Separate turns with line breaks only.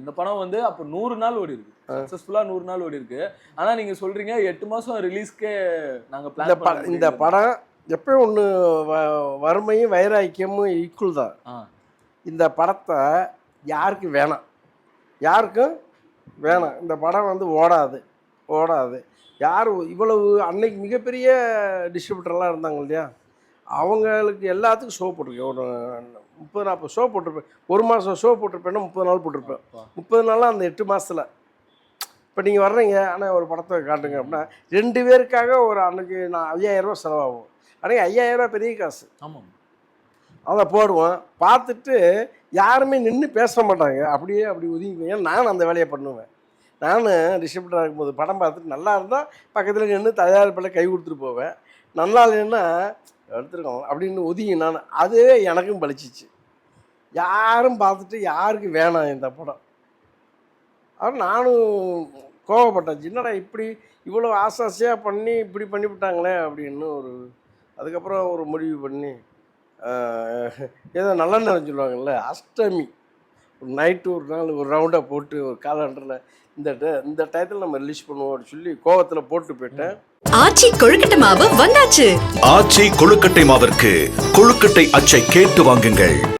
இந்த படம் வந்து அப்போ நூறு நாள் ஓடி இருக்கு. சக்சஸ்ஃபுல்லா நூறு நாள் ஓடி இருக்கு. ஆனா நீங்க சொல்றீங்க எட்டு மாசம் ரிலீஸ்க்கே நாங்க
இந்த
பிளான்
இந்த படம் எப்பயும் ஒன்று வறுமையும் வைராக்கியமும் ஈக்குவல் தான். இந்த படத்தை யாருக்கு வேணாம்? யாருக்கும் வேணாம். இந்த படம் வந்து ஓடாது. ஓடாது. யார் இவ்வளவு அன்னைக்கு மிகப்பெரிய டிஸ்ட்ரிபியூட்டர்லாம் இருந்தாங்க இல்லையா? அவங்களுக்கு எல்லாத்துக்கும் ஷோ போட்டிருக்கேன் ஒரு முப்பது நாற்பது ஷோ போட்டிருப்பேன். ஒரு மாதம் ஷோ போட்டிருப்பேன்னா முப்பது நாள் போட்டிருப்பேன். முப்பது நாளாக அந்த எட்டு மாதத்தில் இப்போ நீங்கள் வர்றீங்க ஆனால் ஒரு படத்தை காட்டுங்க அப்படின்னா ரெண்டு பேருக்காக ஒரு அன்னைக்கு நான் ஐயாயிரம் ரூபாய் செலவாகும். அன்னைக்கு ஐயாயிரம் ரூபாய் பெரிய காசு.
ஆமாம்.
அதை போடுவோம். பார்த்துட்டு யாருமே நின்று பேச மாட்டாங்க. அப்படியே அப்படி ஒதுங்கிக்குவேன் ஏன்னா நான் அந்த வேலையை பண்ணுவேன். நான் டிஸ்ட்ரிபியூட்டராக இருக்கும்போது படம் பார்த்துட்டு நல்லா இருந்தால் பக்கத்தில் நின்று தயாரிப்பில் கை கொடுத்துட்டு போவேன். நல்லா இல்லைன்னா எடுத்துருக்கோம் அப்படின்னு ஒதுங்கி நான் அதுவே எனக்கும் பழிச்சிச்சு யாரும் பார்த்துட்டு யாருக்கு வேணாம் இந்த படம். ஆனால் நானும் கோவப்பட்டேன். சின்னடா இப்படி இவ்வளோ ஆசாசியாக பண்ணி இப்படி பண்ணிவிட்டாங்களே அப்படின்னு ஒரு அதுக்கப்புறம் ஒரு முடிவு பண்ணி ஏதோ நல்லெண்ணெய் சொல்லுவாங்கல்ல அஷ்டமி. நைட்டு ஒரு நாள் ஒரு ரவுண்டாக போட்டு ஒரு காலண்டரில் இந்த இந்த டயத்தில் நம்ம ரிலீஸ் பண்ணுவோம் அப்படின்னு சொல்லி கோவத்தில் போட்டு போயிட்டேன்.
ஆச்சி கொழுக்கட்டை மாவு வந்தாச்சு.
ஆச்சி கொழுக்கட்டை மாவிற்கு கொழுக்கட்டை அச்சை கேட்டு வாங்குங்கள்.